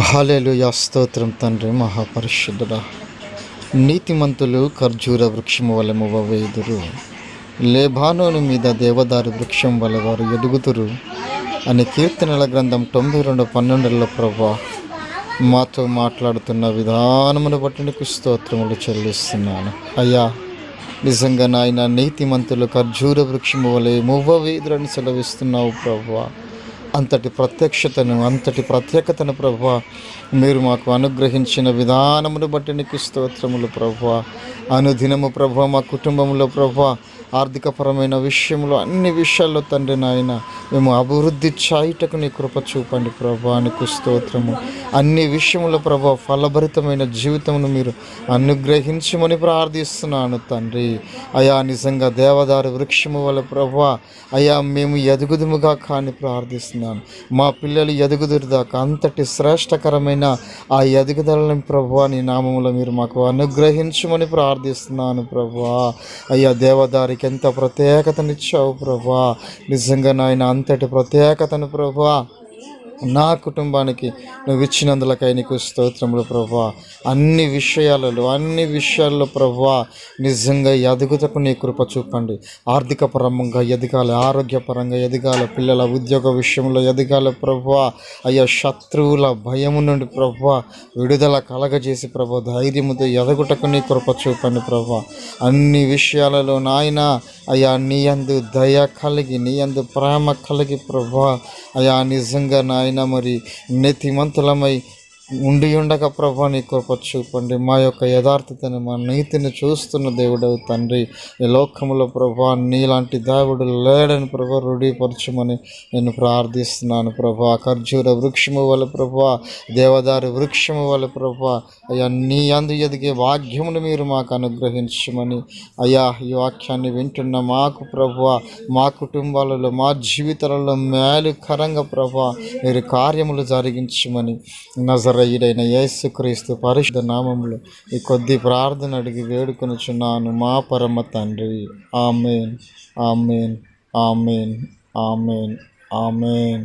హాలేలు స్తోత్రం తండ్రి మహాపరిశుద్ధుడ. నీతిమంతులు ఖర్జూర వృక్షము వలె వేదురు లేబానోను మీద దేవదారు వృక్షం వలె వారు ఎదుగుతురు అని కీర్తనల గ్రంథం తొంభై రెండు పన్నెండులో ప్రభా మాతో మాట్లాడుతున్న విధానమును బట్టి నీకు స్తోత్రములు చెల్లిస్తున్నాను. అయ్యా నిజంగా నాయన నీతిమంతులు ఖర్జూర వృక్షము వలె మువ్వవేదురని సెలవిస్తున్నావు ప్రభా. అంతటి ప్రత్యక్షతను అంతటి ప్రత్యేకతను ప్రభు మీరు మాకు అనుగ్రహించిన విధానమును బట్టి నీకు స్తోత్రములు ప్రభు అనుదినము ప్రభు మా కుటుంబంలో ప్రభు ఆర్థికపరమైన విషయంలో అన్ని విషయాల్లో తండ్రి నాయన మేము అభివృద్ధి చాయిటకు నీ కృప చూపండి ప్రభా నీకు స్తోత్రము. అన్ని విషయంలో ప్రభా ఫలభరితమైన జీవితమును మీరు అనుగ్రహించమని ప్రార్థిస్తున్నాను తండ్రి. అయా నిజంగా దేవదారు వృక్షము వల్ల ప్రభా అయా మేము ఎదుగుదుముగా కానీ ప్రార్థిస్తున్నాను మా పిల్లలు ఎదుగుదురు దాకా అంతటి శ్రేష్టకరమైన ఆ ఎదుగుదలని ప్రభా నీ నామంలో మీరు మాకు అనుగ్రహించమని ప్రార్థిస్తున్నాను ప్రభా. అయ్యా దేవదారికి ఎంత ప్రత్యేకతనిచ్చావు ప్రభా? నిజంగా నాయన అంతటి ప్రత్యేకతను ప్రభా నా కుటుంబానికి నువ్వు ఇచ్చినందులకై నీకు స్తోత్రములు ప్రభా. అన్ని విషయాలలో అన్ని విషయాల్లో ప్రభా నిజంగా ఎదుగుతకు నీ కృప చూపండి. ఆర్థిక పరంగా ఎదగాలి ఆరోగ్యపరంగా ఎదగాలి పిల్లల ఉద్యోగ విషయంలో ఎదగాలి ప్రభా. అయ్యా శత్రువుల భయము నుండి ప్రభా విడుదల కలగజేసి ప్రభా ధైర్యముతో ఎదగుటకు నీ కృప చూపండి ప్రభా. అన్ని విషయాలలో నాయన అయ్యా నీ అందు దయ కలిగి నీ అందు ప్రేమ కలిగి ప్రభా. అయా నిజంగా నాయన మరి నెతిమంతులమై ఉండి ఉండక ప్రభా నీ కృప చూపండి. మా యొక్క యథార్థతని మా నీతిని చూస్తున్న దేవుడవు తండ్రి. ఈ లోకములో ప్రభా నీలాంటి దేవుడు లేడని ప్రభా రూఢీపరచమని నేను ప్రార్థిస్తున్నాను ప్రభా. ఖర్జూర వృక్షము వల్ల ప్రభా దేవదారి వృక్షము వల్ల ప్రభా అయ్యా నీ అందు ఎదిగే వాక్యమును మీరు మాకు అనుగ్రహించమని. అయ్యా ఈ వాక్యాన్ని వింటున్న మాకు ప్రభా మా కుటుంబాలలో మా జీవితాలలో మేలుకరంగా ప్రభా మీరు కార్యములు జరిగించమని. నజర నజరయుడైన యేసుక్రీస్తు పరిశుద్ధ నామంలో ఈ కొద్ది ప్రార్థన అడిగి వేడుకొనుచున్నాను మా పరమ తండ్రి. Amen amen amen amen amen.